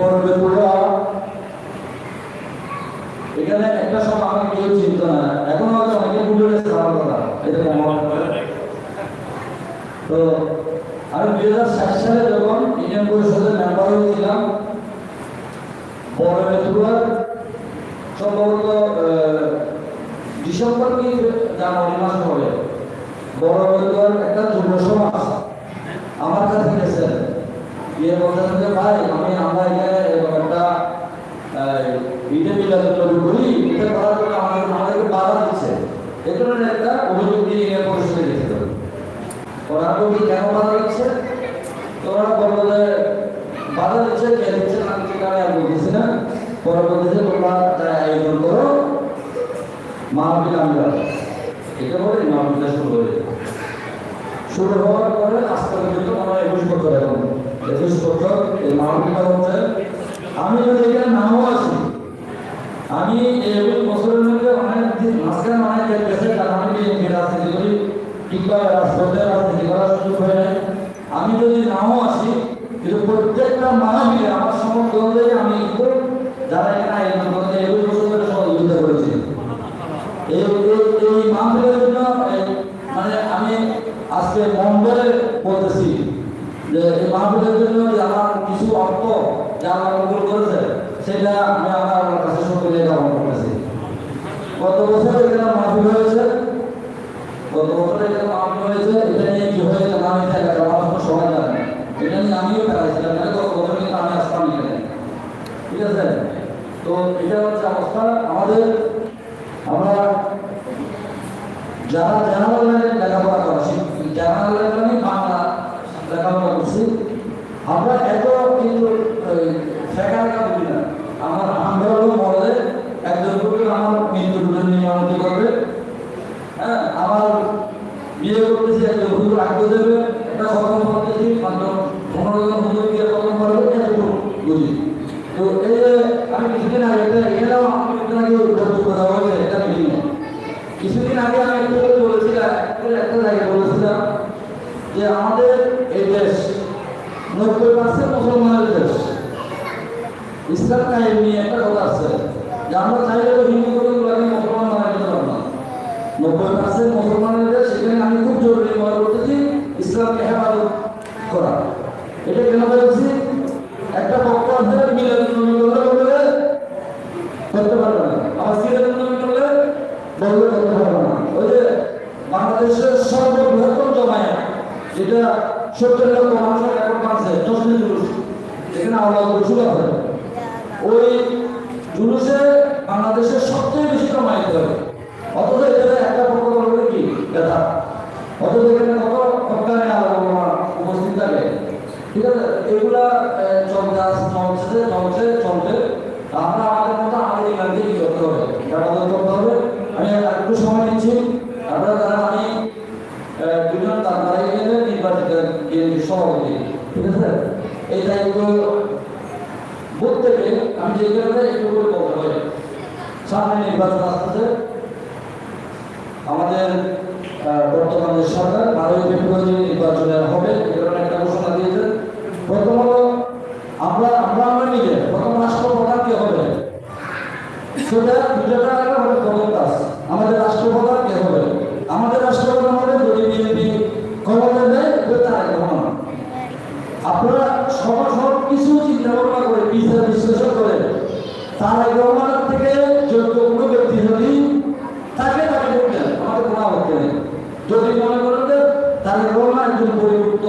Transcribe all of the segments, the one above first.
পড়বে পুরা। এখানে একটা সময় আমাকে কেউ চিনত না। এখন হয়তো অনেকে ভুলে গেছে আমার কথা এটা আমার তো আমি দুই হাজার ষাট সালে যখন ইউনিয়ন পরিষদের মেম্বার হয়েছিলাম, বড় বেতুয়ার সম্ভবত ডিসেম্বর কি জানুয়ারি মাস হবে। বড় বেতুয়ার একটা যুব সমাজ আমার কাছে গেছে। গিয়ে বলতেন যে ভাই আমি আমরা এখানে এরকম একটা মিলাদ তৈরি এটা করার জন্য আমাদের আমাদেরকে বাধা দিচ্ছে এই ধরনের একটা অভিযোগ নিয়ে ইউনিয়ন পরিষদে গেছিল ওরা বলছে কেন বাধা দিচ্ছে তো ওরা যে বাধা দিচ্ছে কে দিচ্ছে না দিচ্ছে আমি আর বলতেছি না পরে বলতেছে তোমরা আয়োজন করো মাহফিল আমরা এটা বলে মাহফিলটা শুরু হয়ে। শুরু হওয়ার পরে আস্তে পর্যন্ত আমার একুশ বছর এখন একুশ বছর এই মাহফিলটা হচ্ছে আমি যদি এখানে নাও আসি আমি রাজনীতি করি যদি নাও আসি, কিন্তু প্রত্যেকটা মানবীয় আমার সমর্থ অনুযায়ী আমি যারা এখানে করেছি। এই এই এই জন্য মানে আমি আজকে মন ধরে বলতেছি যে, এই মাহফিলের জন্য যে কিছু অর্থ যে আমার কবুল করেছে, সেটা আমি আমার আমার কাছে সকলে কামনা করতেছি গত বছর এখানে মাহফিল হয়েছে? গত বছর এখানে মাহফিল হয়েছে? এটা নিয়ে কি হয়েছে না হয়েছে এটা আমার তো সবাই জানে এটা নিয়ে আমিও পেরাইছিলাম মানে গত বছর কিন্তু আমি আসতাম এখানে। ঠিক আছে? তো এটা হচ্ছে অবস্থা। আমাদের আমরা যারা জেনারেল লাইনে লেখাপড়া করছি জেনারেল লাইনে আমি বাংলা লেখাপড়া করছি, আমরা এত কিন্তু শেখা লেখা বুঝি না আমার আমরা হলো মরলে একজন করে আমার মৃত্যু দুজন নিয়মিত করবে হ্যাঁ আমার বিয়ে করতেছি একজন হুজুর আগ্রহ দেবে একটা খতম করতেছি মাত্র পনেরো জন হুজুর দিয়ে খতম করবে এতটুকু বুঝি তো এই যে আমি কিছুদিন আগে এটা এটাও আমি কিছুদিন আগে বক্তব্য দেওয়া হয়েছে এটা মিটিংয়ে কিছুদিন আগে আমি একটু বলেছিলাম একটু একটা জায়গায় বলেছিলাম যে আমাদের এই দেশ নব্বই পার্সেন্ট মুসলমানের দেশ। ইসলাম কায়েম নিয়ে একটা কথা আছে যে আমরা চাইলে তো হিন্দু কতগুলোকে মুসলমান বানাই দিতে পারব না। নব্বই পার্সেন্ট মুসলমানের দেশ, সেখানে আমি খুব জরুরি মনে করতেছি ইসলামকে হেফাজত করা। এটা কেন বলছি? একটা পক্ষ আছে মিলাদ করলে করতে পারবে না। আবার সিরাজ করলে বলবে করতে পারবে না ওই যে বাংলাদেশের সর্ববৃহত্তম জমায়েত যেটা সত্তর লক্ষ মানুষের রেকর্ড মানছে তসলি জুলুস এখানে আল্লাহ রসুল আছে ওই জুলুসে বাংলাদেশের সবচেয়ে বেশি জমায়েত হবে। অথচ এখানে একটা পক্ষ বলবে কি? ব্যথা অথচ এখানে কত সরকারে আল্লাহ উপস্থিত থাকে? ঠিক আছে? এগুলা চলতে চলছে চলছে চলছে আমরা আমাদের মতো আমাদের ইমানকে কি করতে হবে? করতে হবে আমি আর একটু সময় নিচ্ছি আপনারা যারা আমি আহ, দুজন তারা গেলে নির্বাচিত বিএনপি সভাপতি ঠিক আছে এই দায়িত্ব বুথ থেকে আমি যে কারণে একটু করে বলতে পারি সামনে নির্বাচন আসতেছে। আমাদের বর্তমানের বর্তমান সরকার বারোই ফেব্রুয়ারি নির্বাচনের হবে। এ ধরনের একটা ঘোষণা দিয়েছে প্রথম হলো আমরা আমরা আমরা নিজে প্রথম রাষ্ট্রপ্রধান কে হবে সেটা দুটা টাকা হবে প্রথম কাজ আমাদের রাষ্ট্রপ্রধান কে হবে আমাদের রাষ্ট্রপ্রধান হবে যদি বিএনপি ক্ষমতা দেয় তো তারা গ্রহণ আপনারা সব সব কিছু চিন্তা ভাবনা করে বিচার বিশ্লেষণ করে তারা রহমানের থেকে যোগ্য কোনো ব্যক্তি যদি তাকে তাকে বলতেন আমাদের কোনো আপত্তি নেই যদি মনে করেন যে তাহলে রহমান একজন পরিবর্ত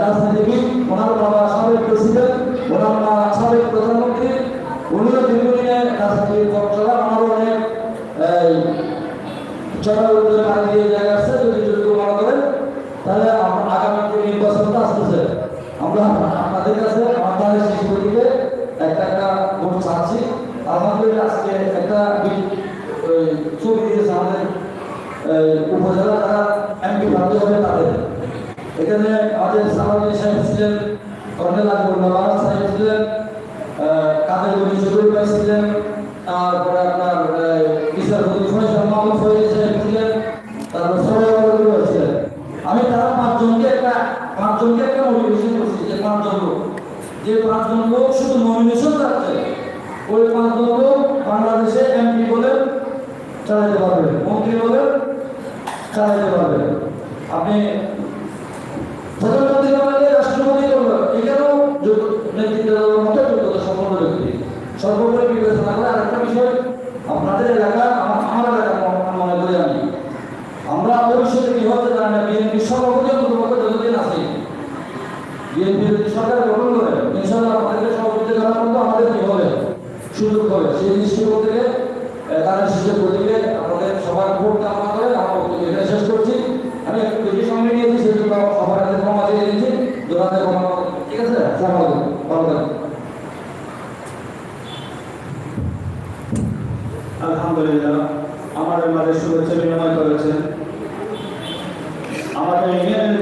রাজনীতিবিদ ওনার বাবা সাবেক প্রেসিডেন্ট ওনার মা সাবেক প্রধানমন্ত্রী উনিও দীর্ঘদিনে রাজনীতির চলা আমারও অনেক এই, চড়া উত্তরে পাড়ি দিয়ে জায়গা আছে যদি যোগ্য মনে করেন তাহলে আগামী যে নির্বাচনটা আসতেছে আমরা আপনাদের কাছে আমাদের শেষ পর্যন্ত একটা একটা ভোট চাচ্ছি। আলহামদুলিল্লাহ আজকে একটা ছবি দিয়েছে আমাদের উপজেলা যারা এমপি ভাবতে হবে তাদের। এখানে আমাদের সালাউদ্দিন সাহেব ছিলেন কর্নেল আকবর সাহেব ছিলেন কাদের কবি শরীর পাইছিলেন? তারপরে আপনার বিচারপতি ফয়সাল মাহমুদ ফয়সাল সাহেব তারপর সবাই ছিলেন আমি তারা পাঁচজনকে একটা পাঁচজনকে একটা মোটিভেশন করছি যে পাঁচজন লোক। যে পাঁচজন লোক শুধু নমিনেশন থাকছে ওই পাঁচজন লোক বাংলাদেশে এমপি বলে চালাতে পারবে, মন্ত্রী বলে চালাতে পারবে। আপনি প্রধানমন্ত্রী বানালে রাষ্ট্রপতি করবেন এখানেও নেতৃত্ব করে, সেই জিনিসটি করতে গেলে তারা সুযোগ করতে গেলে আমাদের সবার ভোট কামনা করে আমার শেষ করছি। আমি দুটি সঙ্গে নিয়েছি সেই সবার হাতে ক্ষমা দিয়ে দিয়েছি দোকানে ক্ষমা ঠিক আছে? ভালো থাকুন আলহামদুলিল্লাহ আমাদের মাঝে শুভেচ্ছা বিনিময় করেছেন। আমাদের